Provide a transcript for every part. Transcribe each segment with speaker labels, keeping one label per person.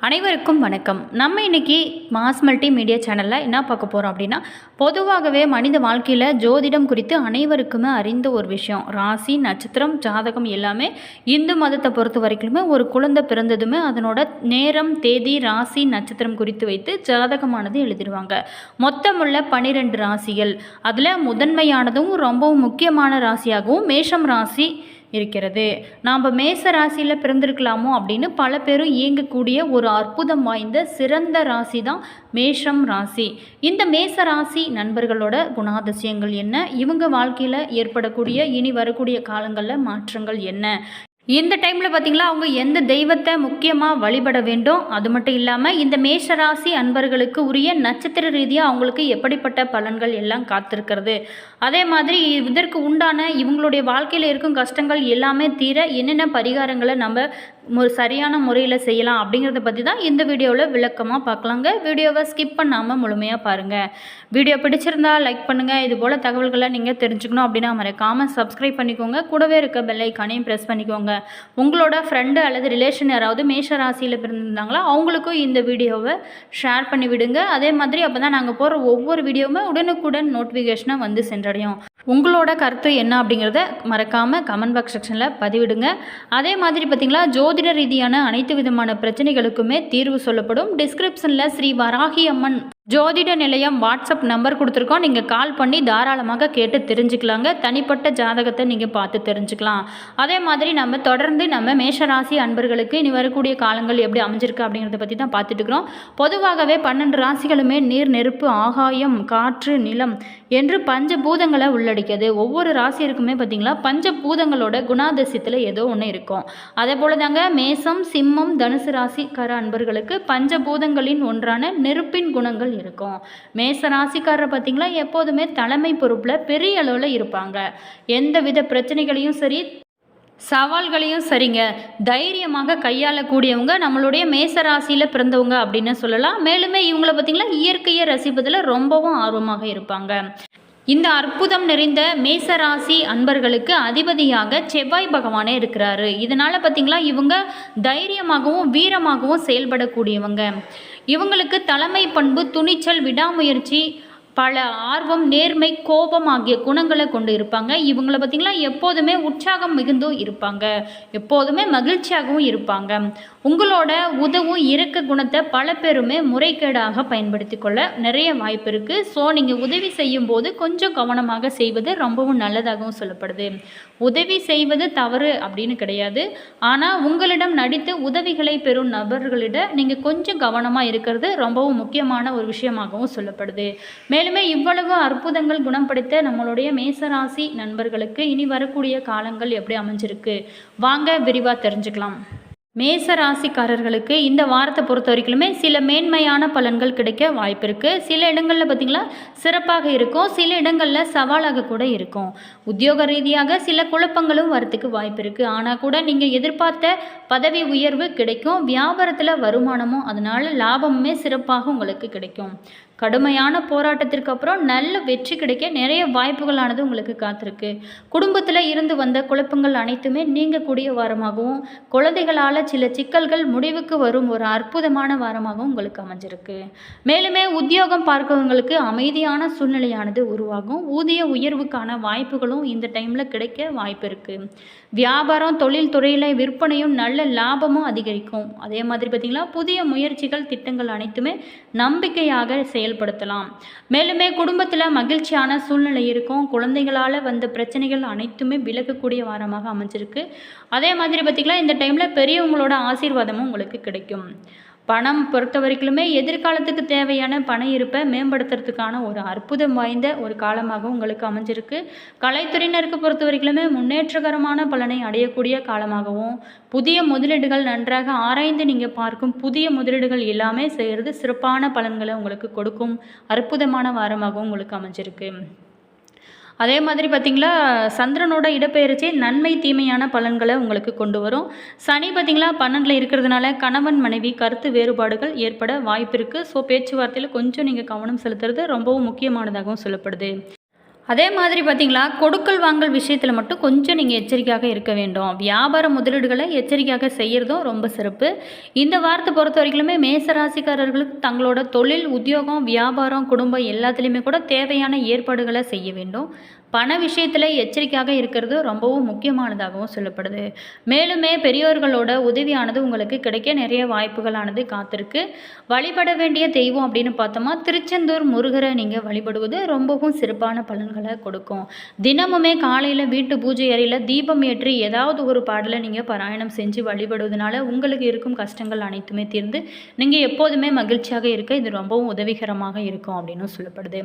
Speaker 1: அனைவருக்கும் வணக்கம். நம்ம இன்னைக்கு மாஸ் மல்டி மீடியா சேனலில் என்ன பார்க்க போகிறோம் அப்படின்னா பொதுவாகவே மனித வாழ்க்கையில் ஜோதிடம் குறித்து அனைவருக்குமே அறிந்த ஒரு விஷயம். ராசி நட்சத்திரம் ஜாதகம் எல்லாமே இந்து மதத்தை பொறுத்த வரைக்குமே ஒரு குழந்தை பிறந்ததுமே அதனோட நேரம் தேதி ராசி நட்சத்திரம் குறித்து வைத்து ஜாதகமானது எழுதிடுவாங்க. மொத்தமுள்ள பன்னிரெண்டு ராசிகள். அதில் முதன்மையானதும் ரொம்பவும் முக்கியமான ராசியாகவும் மேஷம் ராசி இருக்கிறது. நாம் மேச ராசியில் பிறந்திருக்கலாமோ அப்படின்னு பல பேரும் இயங்கக்கூடிய ஒரு அற்புதம் வாய்ந்த சிறந்த ராசி தான் மேஷம் ராசி. இந்த மேச ராசி நண்பர்களோட குணாதிசயங்கள் என்ன? இவங்க வாழ்க்கையில் ஏற்படக்கூடிய இனி வரக்கூடிய காலங்களில் மாற்றங்கள் என்ன? இந்த டைமில் பார்த்திங்களா அவங்க எந்த தெய்வத்தை முக்கியமாக வழிபட வேண்டும்? அது மட்டும் இல்லாமல் இந்த மேஷராசி அன்பர்களுக்கு உரிய நட்சத்திர ரீதியாக அவங்களுக்கு எப்படிப்பட்ட பலன்கள் எல்லாம் காத்திருக்கிறது? அதே மாதிரி இதற்கு உண்டான இவங்களுடைய வாழ்க்கையில் இருக்கும் கஷ்டங்கள் எல்லாமே தீர என்னென்ன பரிகாரங்களை நம்ம ஒரு சரியான முறையில் செய்யலாம் அப்படிங்கிறத பற்றி தான் இந்த வீடியோவில் விளக்கமாக பார்க்கலாங்க வீடியோவை ஸ்கிப் பண்ணாமல் முழுமையாக பாருங்கள் வீடியோ பிடிச்சிருந்தா லைக் பண்ணுங்கள் இது போல் தகவல்களை நீங்கள் தெரிஞ்சுக்கணும் அப்படின்னா மறக்காமல் சப்ஸ்கிரைப் பண்ணிக்கோங்க. கூடவே இருக்க பெல்லைக்கானையும் ப்ரெஸ் பண்ணிக்கோங்க. உங்களோட ஃப்ரெண்டு அல்லது ரிலேஷன் யாராவது மேஷ ராசியில் பிறந்திருந்தாங்களா அவங்களுக்கும் இந்த வீடியோவை ஷேர் பண்ணி விடுங்க அதே மாதிரி அப்போ தான் நாங்கள் போகிற ஒவ்வொரு வீடியோவுமே உடனுக்குடன் நோட்டிஃபிகேஷனை வந்து சென்றடையும். உங்களோட கருத்து என்ன அப்படிங்கிறத மறக்காமல் கமெண்ட் பாக்ஸ் செக்ஷனில் பதிவிடுங்க. அதே மாதிரி பார்த்தீங்களா ஜோதிட ரீதியான அனைத்து விதமான பிரச்சனைகளுக்குமே தீர்வு சொல்லப்படும். டிஸ்கிரிப்ஷனில் ஸ்ரீ வராகி அம்மன் ஜோதிட நிலையம் வாட்ஸ்அப் நம்பர் கொடுத்துருக்கோம். நீங்கள் கால் பண்ணி தாராளமாக கேட்டு தெரிஞ்சுக்கலாங்க. தனிப்பட்ட ஜாதகத்தை நீங்கள் பார்த்து தெரிஞ்சுக்கலாம். அதே மாதிரி நம்ம தொடர்ந்து நம்ம மேஷராசி அன்பர்களுக்கு இனி வரக்கூடிய காலங்கள் எப்படி அமைஞ்சிருக்கு அப்படிங்கிறத பற்றி தான் பார்த்துட்டு இருக்கிறோம் பொதுவாகவே பன்னெண்டு ராசிகளுமே நீர் நெருப்பு ஆகாயம் காற்று நிலம் என்று பஞ்சபூதங்களை உள்ளடக்கியது. ஒவ்வொரு ராசியிருக்குமே பஞ்ச பஞ்சபூதங்களோட குணாதிசயத்தில் ஏதோ ஒன்று இருக்கும். அதே போல் தாங்க மேசம் சிம்மம் தனுசு ராசிக்கார அன்பர்களுக்கு பஞ்சபூதங்களின் ஒன்றான நெருப்பின் குணங்கள் இருக்கும். மேச ராசிக்காரரை பார்த்தீங்களா எப்போதுமே தலைமை பொறுப்பில் பெரிய அளவில் இருப்பாங்க. எந்த வித பிரச்சனைகளையும் சரி சவால்களையும் சரிங்க. தைரியமாக கையாளக்கூடியவங்க நம்மளுடைய மேச ராசியில் பிறந்தவங்க அப்படின்னு சொல்லலாம். மேலுமே இவங்கள பார்த்தீங்களா இயற்கையை ரசிப்பதில் ரொம்பவும் ஆர்வமாக இருப்பாங்க. இந்த அற்புதம் நிறைந்த மேசராசி அன்பர்களுக்கு அதிபதியாக செவ்வாய் பகவானே இருக்கிறாரு. இதனால் பார்த்தீங்களா இவங்க தைரியமாகவும் வீரமாகவும் செயல்படக்கூடியவங்க. இவங்களுக்கு தலைமை பண்பு துணிச்சல் விடாமுயற்சி பல ஆர்வம் நேர்மை கோபம் ஆகிய குணங்களை கொண்டு இருப்பாங்க. இவங்கள பார்த்திங்களா? எப்போதுமே உற்சாகம் மிகுந்தும் இருப்பாங்க. எப்போதுமே மகிழ்ச்சியாகவும் இருப்பாங்க. உங்களோட உதவும் இறக்க குணத்தை பல பேருமே முறைகேடாக பயன்படுத்தி கொள்ள நிறைய வாய்ப்பு இருக்குது ஸோ நீங்கள் உதவி செய்யும் போது கொஞ்சம் கவனமாக செய்வது ரொம்பவும் நல்லதாகவும் சொல்லப்படுது. உதவி செய்வது தவறு அப்படின்னு கிடையாது. ஆனால் உங்களிடம் நடித்து உதவிகளை பெறும் நபர்களிடம் நீங்கள் கொஞ்சம் கவனமாக இருக்கிறது ரொம்பவும் முக்கியமான ஒரு விஷயமாகவும் சொல்லப்படுது. மேலுமே மேலுமே இவ்வளவு அற்புதங்கள் குணப்படுத்த நம்மளுடைய மேசராசி நண்பர்களுக்கு இனி வரக்கூடிய காலங்கள் எப்படி அமைஞ்சிருக்கு? வாங்க விரிவாக தெரிஞ்சுக்கலாம். மேச ராசிக்காரர்களுக்கு இந்த வாரத்தை பொறுத்த வரைக்குமே சில மேன்மையான பலன்கள் கிடைக்க வாய்ப்பு இருக்குது சில இடங்களில் பார்த்திங்களா சிறப்பாக இருக்கும். சில இடங்களில் சவாலாக கூட இருக்கும். உத்தியோக ரீதியாக சில குழப்பங்களும் வரத்துக்கு வாய்ப்பு இருக்குது ஆனால் கூட நீங்கள் எதிர்பார்த்த பதவி உயர்வு கிடைக்கும். வியாபாரத்தில் வருமானமும் அதனால் லாபமுமே சிறப்பாக உங்களுக்கு கிடைக்கும். கடுமையான போராட்டத்திற்கு அப்புறம் நல்ல வெற்றி கிடைக்க நிறைய வாய்ப்புகளானது உங்களுக்கு காத்திருக்கு. குடும்பத்தில் இருந்து வந்த குழப்பங்கள் அனைத்துமே நீங்கக்கூடிய வாரமாகவும் குழந்தைகளால் சில சிக்கல்கள் முடிவுக்கு வரும் ஒரு அற்புதமான வாரமாகவும் உங்களுக்கு அமைஞ்சிருக்கு. மேலுமே உத்தியோகம் பார்க்கவங்களுக்கு அமைதியான சூழ்நிலையானது உருவாகும். ஊதிய உயர்வுக்கான வாய்ப்புகளும் இந்த டைமில் கிடைக்க வாய்ப்பு இருக்குது வியாபாரம் தொழில் துறையில் விற்பனையும் நல்ல லாபமும் அதிகரிக்கும். அதே மாதிரி பார்த்திங்களா புதிய முயற்சிகள் திட்டங்கள் அனைத்துமே நம்பிக்கையாக செயல்படுத்தலாம். மேலுமே குடும்பத்தில் மகிழ்ச்சியான சூழ்நிலை இருக்கும். குழந்தைகளால் வந்த பிரச்சனைகள் அனைத்துமே விலகக்கூடிய வாரமாக அமைஞ்சிருக்கு. அதே மாதிரி பார்த்தீங்கன்னா இந்த டைமில் பெரியவங்களோட ஆசீர்வாதமும் உங்களுக்கு கிடைக்கும். பணம் பொறுத்த வரைக்குமே எதிர்காலத்துக்கு தேவையான பண இருப்பை மேம்படுத்துறதுக்கான ஒரு அற்புதம் வாய்ந்த ஒரு காலமாக உங்களுக்கு அமைஞ்சிருக்கு. கலைத்துறையினருக்கு பொறுத்த வரைக்குமே முன்னேற்றகரமான பலனை அடையக்கூடிய காலமாகவும் புதிய முதலீடுகள் நன்றாக ஆராய்ந்து நீங்கள் பார்க்கும் புதிய முதலீடுகள் எல்லாமே செய்கிறது சிறப்பான பலன்களை உங்களுக்கு கொடுக்கும் அற்புதமான வாரமாகவும் உங்களுக்கு அமைஞ்சிருக்கு. அதே மாதிரி பார்த்திங்களா சந்திரனோட இடப்பெயர்ச்சி நன்மை தீமையான பலன்களை உங்களுக்கு கொண்டு வரும். சனி பார்த்திங்களா பன்னெண்டில் இருக்கிறதுனால கணவன் மனைவி கருத்து வேறுபாடுகள் ஏற்பட வாய்ப்பு இருக்குது ஸோ பேச்சுவார்த்தையில் கொஞ்சம் நீங்கள் கவனம் செலுத்துறது ரொம்பவும் முக்கியமானதாகவும் சொல்லப்படுது. அதே மாதிரி பார்த்தீங்களா கொடுக்கல் வாங்கல் விஷயத்தில் மட்டும் கொஞ்சம் நீங்கள் எச்சரிக்கையாக இருக்க வேண்டும். வியாபார முதலீடுகளை எச்சரிக்கையாக செய்கிறதும் ரொம்ப சிறப்பு. இந்த வாரத்தை பொறுத்த வரைக்குமே மேசராசிக்காரர்களுக்கு தங்களோட தொழில் உத்தியோகம் வியாபாரம் குடும்பம் எல்லாத்துலேயுமே கூட தேவையான ஏற்பாடுகளை செய்ய வேண்டும். பண விஷயத்தில் எச்சரிக்கையாக இருக்கிறது ரொம்பவும் முக்கியமானதாகவும் சொல்லப்படுது. மேலுமே பெரியோர்களோட உதவியானது உங்களுக்கு கிடைக்க நிறைய வாய்ப்புகளானது காத்திருக்கு. வழிபட வேண்டிய தெய்வம் அப்படின்னு பார்த்தோமா திருச்செந்தூர் முருகரை நீங்கள் வழிபடுவது ரொம்பவும் சிறப்பான பலன்களை கொடுக்கும். தினமுமே காலையில் வீட்டு பூஜை அறையில் தீபம் ஏற்றி ஏதாவது ஒரு பாடலை நீங்கள் பாராயணம் செஞ்சு வழிபடுவதனால உங்களுக்கு இருக்கும் கஷ்டங்கள் அனைத்துமே தீர்ந்து நீங்கள் எப்போதுமே மகிழ்ச்சியாக இருக்க இது ரொம்பவும் உதவிகரமாக இருக்கும் அப்படின்னு சொல்லப்படுது.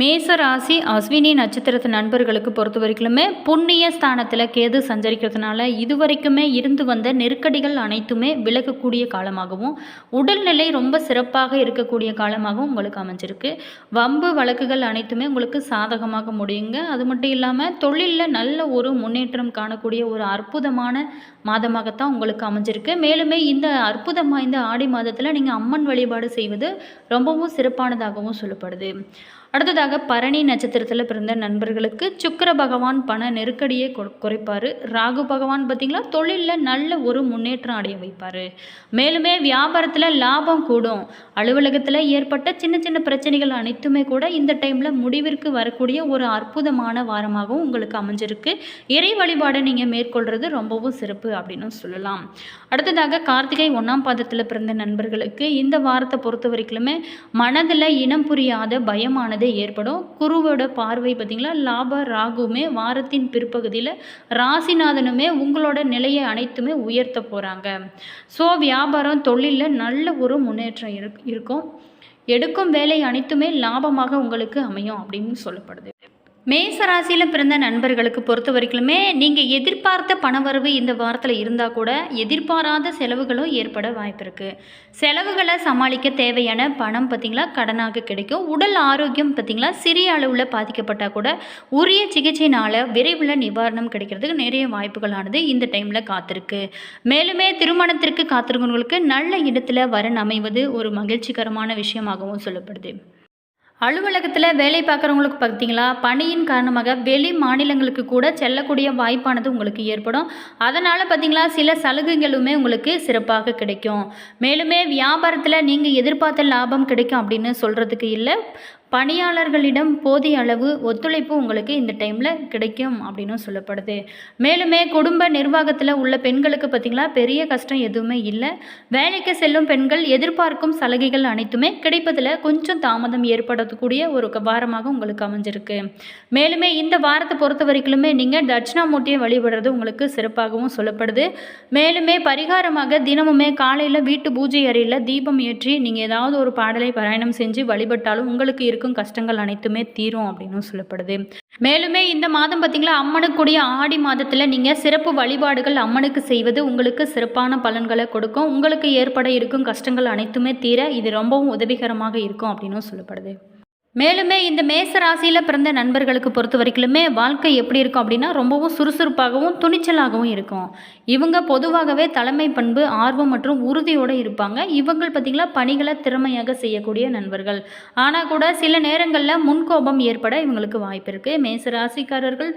Speaker 1: மேச ராசி அஸ்வினி நட்சத்திரத்து நண்பர்களுக்கு பொறுத்த வரைக்குமே புண்ணிய ஸ்தானத்தில் கேது சஞ்சரிக்கிறதுனால இதுவரைக்குமே இருந்து வந்த நெருக்கடிகள் அனைத்துமே விலகக்கூடிய காலமாகவும் உடல்நிலை ரொம்ப சிறப்பாக இருக்கக்கூடிய காலமாகவும் உங்களுக்கு அமைஞ்சிருக்கு. வம்பு வழக்குகள் அனைத்துமே உங்களுக்கு சாதகமாக முடியுங்க. அது மட்டும் இல்லாமல் தொழிலில் நல்ல ஒரு முன்னேற்றம் காணக்கூடிய ஒரு அற்புதமான மாதமாகத்தான் உங்களுக்கு அமைஞ்சிருக்கு. மேலுமே இந்த அற்புதம் வாய்ந்த ஆடி மாதத்தில் நீங்கள் அம்மன் வழிபாடு செய்வது ரொம்பவும் சிறப்பானதாகவும் சொல்லப்படுது. அடுத்ததாக பரணி நட்சத்திரத்தில் பிறந்த நண்பர்களுக்கு சுக்கர பகவான் பண நெருக்கடியை கொ- குறைப்பார். ராகு பகவான் பார்த்திங்களா தொழிலில் நல்ல ஒரு முன்னேற்றம் அடைய வைப்பார். மேலுமே வியாபாரத்தில் லாபம் கூடும். அலுவலகத்தில் ஏற்பட்ட சின்ன சின்ன பிரச்சனைகள் அனைத்துமே கூட இந்த டைமில் முடிவிற்கு வரக்கூடிய ஒரு அற்புதமான வாரமாகவும் உங்களுக்கு அமைஞ்சிருக்கு. இறை வழிபாடை நீங்கள் மேற்கொள்கிறது ரொம்பவும் சிறப்பு அப்படின்னு சொல்லலாம். அடுத்ததாக கார்த்திகை ஒன்றாம் பாதத்தில் பிறந்த நண்பர்களுக்கு இந்த வாரத்தை பொறுத்த வரைக்குமே மனதில் இனம் புரியாத பயமானது ஏற்படும். குருவோட பார்வை பார்த்திங்களா? லாப ராகுமே வாரத்தின் பிற்பகுதியில் ராசிநாதனுமே உங்களோட நிலையை அனைத்துமே உயர்த்த போகிறாங்க ஸோ வியாபாரம் தொழிலில் நல்ல ஒரு முன்னேற்றம் இருக் இருக்கும். எடுக்கும் வேலை அனைத்துமே லாபமாக உங்களுக்கு அமையும் அப்படின்னு சொல்லப்படுது. மேச ராசியில் பிறந்த நண்பர்களுக்கு பொறுத்த வரைக்குமே நீங்கள் எதிர்பார்த்த பணவரவு இந்த வாரத்தில் இருந்தால் கூட எதிர்பாராத செலவுகளும் ஏற்பட வாய்ப்பு இருக்குது செலவுகளை சமாளிக்க தேவையான பணம் பார்த்திங்களா கடனாக கிடைக்கும். உடல் ஆரோக்கியம் பார்த்திங்களா சிறிய அளவில் பாதிக்கப்பட்டால் கூட உரிய சிகிச்சையினால் விரைவில் நிவாரணம் கிடைக்கிறதுக்கு நிறைய வாய்ப்புகளானது இந்த டைமில் காத்திருக்கு. மேலுமே திருமணத்திற்கு காத்திருக்கிறவங்களுக்கு நல்ல இடத்துல வரன் அமைவது ஒரு மகிழ்ச்சிகரமான விஷயமாகவும் சொல்லப்படுது. அலுவலகத்தில் வேலை பார்க்குறவங்களுக்கு பார்த்தீங்களா பணியின் காரணமாக வெளி மாநிலங்களுக்கு கூட செல்லக்கூடிய வாய்ப்பானது உங்களுக்கு ஏற்படும். அதனால் பார்த்தீங்களா சில சலுகைகளுமே உங்களுக்கு சிறப்பாக கிடைக்கும். மேலுமே வியாபாரத்தில் நீங்கள் எதிர்பார்த்த லாபம் கிடைக்கும் அப்படின்னு சொல்கிறதுக்கு இல்லை. பணியாளர்களிடம் போதிய அளவு ஒத்துழைப்பு உங்களுக்கு இந்த டைமில் கிடைக்கும் அப்படின்னு சொல்லப்படுது. மேலுமே குடும்ப நிர்வாகத்தில் உள்ள பெண்களுக்கு பார்த்திங்களா பெரிய கஷ்டம் எதுவுமே இல்லை. வேலைக்கு செல்லும் பெண்கள் எதிர்பார்க்கும் சலுகைகள் அனைத்துமே கிடைப்பதில் கொஞ்சம் தாமதம் ஏற்படக்கூடிய ஒரு வாரமாக உங்களுக்கு அமைஞ்சிருக்கு. மேலுமே இந்த வாரத்தை பொறுத்த வரைக்குமே நீங்கள் தட்சிணாமூர்த்தியை வழிபடுறது உங்களுக்கு சிறப்பாகவும் சொல்லப்படுது. மேலுமே பரிகாரமாக தினமுமே காலையில் வீட்டு பூஜை அறையில் தீபம் ஏற்றி நீங்கள் ஏதாவது ஒரு பாடலை பாராயணம் செஞ்சு வழிபட்டாலும் உங்களுக்கு இருக்கும் கஷ்டங்கள் அனைத்துமே தீரும் அப்படின்னு சொல்லப்படுது. மேலுமே இந்த மாதம் பார்த்தீங்களா அம்மனுக்குடைய ஆடி மாதத்தில் நீங்கள் சிறப்பு வழிபாடுகள் அம்மனுக்கு செய்வது உங்களுக்கு சிறப்பான பலன்களை கொடுக்கும். உங்களுக்கு ஏற்பட இருக்கும் கஷ்டங்கள் அனைத்துமே தீர இது ரொம்பவும் உதவிகரமாக இருக்கும் அப்படின்னு சொல்லப்படுது. மேலுமே இந்த மேச ராசியில் பிறந்த நண்பர்களுக்கு பொறுத்த வரைக்குமே வாழ்க்கை எப்படி இருக்கும் அப்படின்னா ரொம்பவும் சுறுசுறுப்பாகவும் துணிச்சலாகவும் இருக்கும். இவங்க பொதுவாகவே தலைமை பண்பு ஆர்வம் மற்றும் உறுதியோடு இருப்பாங்க. இவங்கள் பார்த்திங்களா பணிகளை திறமையாக செய்யக்கூடிய நண்பர்கள். ஆனால் கூட சில நேரங்களில் முன்கோபம் ஏற்பட இவங்களுக்கு வாய்ப்பு இருக்குது மேச ராசிக்காரர்கள்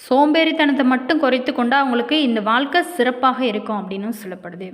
Speaker 1: சோம்பேறித்தனத்தை மட்டும் குறைத்து கொண்டால் அவங்களுக்கு இந்த வாழ்க்கை சிறப்பாக இருக்கும் அப்படின்னு சொல்லப்படுது.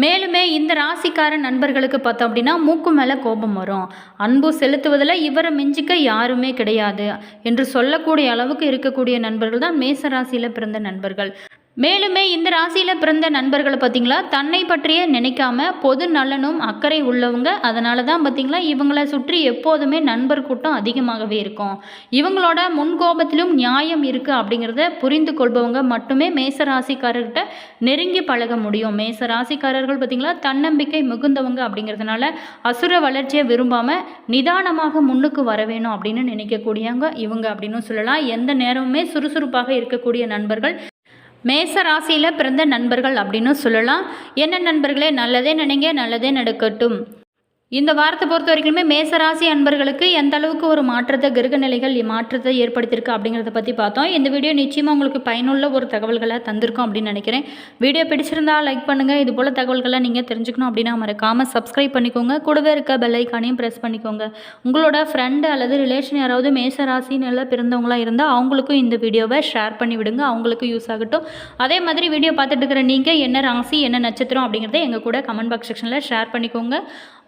Speaker 1: மேலுமே இந்த ராசிக்கார நண்பர்களுக்கு பார்த்தோம் அப்படின்னா மூக்கு மேலே கோபம் வரும். அன்பு செலுத்துவதில் இவரை மிஞ்சிக்க யாருமே கிடையாது. என்று சொல்லக்கூடிய அளவுக்கு இருக்கக்கூடிய நண்பர்கள் தான் மேச ராசியில் பிறந்த நண்பர்கள். மேலுமே இந்த ராசியில் பிறந்த நண்பர்களை பார்த்தீங்களா? தன்னை பற்றியே நினைக்காம பொது நலனும் அக்கறை உள்ளவங்க. அதனால தான் பார்த்தீங்களா? இவங்களை சுற்றி எப்போதுமே நண்பர் கூட்டம் அதிகமாகவே இருக்கும். இவங்களோட முன்கோபத்திலும் நியாயம் இருக்குது அப்படிங்கிறத புரிந்து கொள்பவங்க மட்டுமே மேச ராசிக்காரர்கிட்ட நெருங்கி பழக முடியும். மேச ராசிக்காரர்கள் பார்த்தீங்களா? தன்னம்பிக்கை மிகுந்தவங்க அப்படிங்கிறதுனால அசுர வளர்ச்சியை விரும்பாமல் நிதானமாக முன்னுக்கு வர வேணும் அப்படின்னு நினைக்கக்கூடியவங்க இவங்க அப்படின்னு சொல்லலாம். எந்த நேரமுமே சுறுசுறுப்பாக இருக்கக்கூடிய நண்பர்கள் மேச ராசியில் பிறந்த நண்பர்கள் அப்படின்னு சொல்லலாம். என்ன நண்பர்களே? நல்லதே நினைங்க நல்லதே நடக்கட்டும். இந்த வாரத்தை பொறுத்த வரைக்குமே மேசராசி அன்பர்களுக்கு எந்த அளவுக்கு ஒரு மாற்றத்தை கிரக நிலைகள் மாற்றத்தை ஏற்படுத்தியிருக்கு அப்படிங்கிறத பற்றி பார்த்தோம். இந்த வீடியோ நிச்சயமாக உங்களுக்கு பயனுள்ள ஒரு தகவல்களை தந்திருக்கும் அப்படின்னு நினைக்கிறேன். வீடியோ பிடிச்சிருந்தா லைக் பண்ணுங்கள் இது போல் தகவல்களை நீங்கள் தெரிஞ்சுக்கணும் அப்படின்னா மறக்காமல் சப்ஸ்கிரைப் பண்ணிக்கோங்க. கூடவே இருக்க பெல் ஐக்கானையும் ப்ரெஸ் பண்ணிக்கோங்க. உங்களோட ஃப்ரெண்டு அல்லது ரிலேஷன் யாராவது மேசராசி நல்ல பிறந்தவங்களாக இருந்தால் அவங்களுக்கும் இந்த வீடியோவை ஷேர் பண்ணி விடுங்க. அவங்களுக்கும் யூஸ் ஆகட்டும். அதே மாதிரி வீடியோ பார்த்துட்டு இருக்கிற நீங்கள் என்ன ராசி என்ன நட்சத்திரம் அப்படிங்கிறத எங்கள் கூட கமெண்ட் பாக்ஸ் செக்ஷனில் ஷேர் பண்ணிக்கோங்க.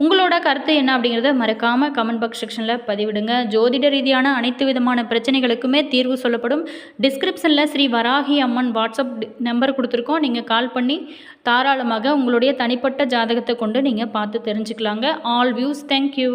Speaker 1: உங்களோட உங்களோட கருத்து என்ன அப்படிங்கிறத மறக்காமல் கமெண்ட் பாக்ஸ் செக்ஷனில் பதிவிடுங்க. ஜோதிட ரீதியான அனைத்து விதமான பிரச்சனைகளுக்குமே தீர்வு சொல்லப்படும். டிஸ்கிரிப்ஷனில் ஸ்ரீ வராகி அம்மன் வாட்ஸ்அப் நம்பர் கொடுத்துருக்கோம். நீங்கள் கால் பண்ணி தாராளமாக உங்களுடைய தனிப்பட்ட ஜாதகத்தை கொண்டு நீங்கள் பார்த்து தெரிஞ்சுக்கலாங்க. All views thank you